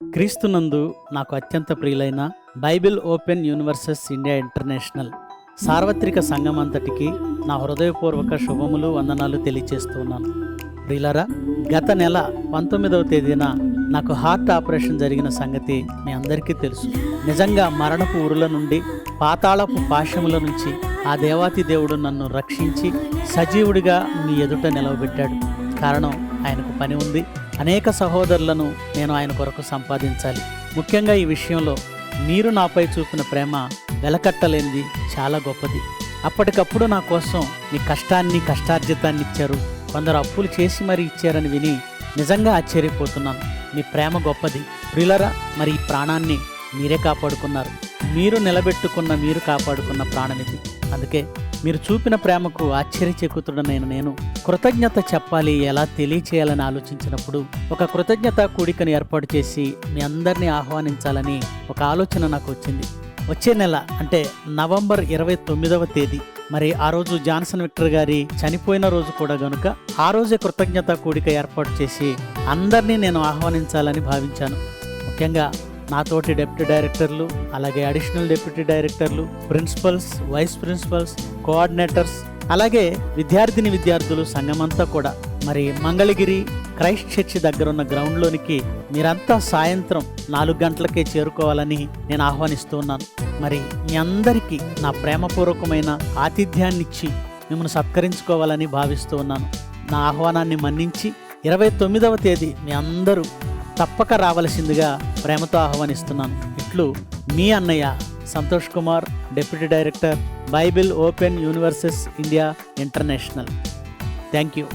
క్రీస్తునందు నాకు అత్యంత ప్రియులైన Bible open universes India international సార్వత్రిక సంఘం అంతటికి నా హృదయపూర్వక శుభములు వందనాలు తెలియచేస్తున్నాను. ప్రియులరా గత నెల పంతొమ్మిదవ తేదీన నాకు హార్ట్ ఆపరేషన్ జరిగిన సంగతి మీ అందరికీ తెలుసు. నిజంగా మరణపు ఊరుల నుండి పాతాళపు పాశముల నుంచి ఆ దేవాతి దేవుడు నన్ను రక్షించి సజీవుడిగా మీ ఎదుట నిలవబెట్టాడు. కారణం ఆయనకు పని ఉంది. అనేక సహోదరులను నేను ఆయన కొరకు సంపాదించాలి. ముఖ్యంగా ఈ విషయంలో మీరు నాపై చూపిన ప్రేమ వెలకట్టలేనిది చాలా గొప్పది. అప్పటికప్పుడు నా కోసం మీ కష్టాన్ని కష్టార్జితాన్ని ఇచ్చారు. కొందరు అప్పులు చేసి మరీ ఇచ్చారని విని నిజంగా ఆశ్చర్యపోతున్నాను. మీ ప్రేమ గొప్పది. ప్రిలరా మరి ఈ ప్రాణాన్ని మీరే కాపాడుకున్నారు. మీరు నిలబెట్టుకున్న మీరు కాపాడుకున్న ప్రాణం ఇది. అందుకే మీరు చూపిన ప్రేమకు ఆశ్చర్యచెక్కుతుడనైన నేను కృతజ్ఞత చెప్పాలి ఎలా తెలియచేయాలని ఆలోచించినప్పుడు ఒక కృతజ్ఞత కూడికను ఏర్పాటు చేసి మీ అందరినీ ఆహ్వానించాలని ఒక ఆలోచన నాకు వచ్చింది. వచ్చే నెల అంటే నవంబర్ ఇరవై తొమ్మిదవ తేదీ మరి ఆ రోజు జాన్సన్ విక్టర్ గారి చనిపోయిన రోజు కూడా గనుక ఆ రోజే కృతజ్ఞత కూడిక ఏర్పాటు చేసి అందరినీ నేను ఆహ్వానించాలని భావించాను. ముఖ్యంగా నాతోటి డెప్యూటీ డైరెక్టర్లు అలాగే అడిషనల్ డెప్యూటీ డైరెక్టర్లు ప్రిన్సిపల్స్ వైస్ ప్రిన్సిపల్స్ కోఆర్డినేటర్స్ అలాగే విద్యార్థిని విద్యార్థులు సంఘమంతా కూడా. మరి మంగళగిరి క్రైస్ట్ చర్చ్ దగ్గర ఉన్న గ్రౌండ్లోనికి మీరంతా సాయంత్రం నాలుగు గంటలకే చేరుకోవాలని నేను ఆహ్వానిస్తూ ఉన్నాను. మరి మీ అందరికీ నా ప్రేమపూర్వకమైన ఆతిథ్యాన్ని ఇచ్చి మిమ్మల్ని సత్కరించుకోవాలని భావిస్తూ ఉన్నాను. నా ఆహ్వానాన్ని మన్నించి ఇరవై తొమ్మిదవ తేదీ మీ అందరూ తప్పక రావలసిందిగా ప్రేమతో ఆహ్వానిస్తున్నాను. ఇట్లు మీ అన్నయ్య Santosh Kumar deputy director Bible open universes India international. Thank you.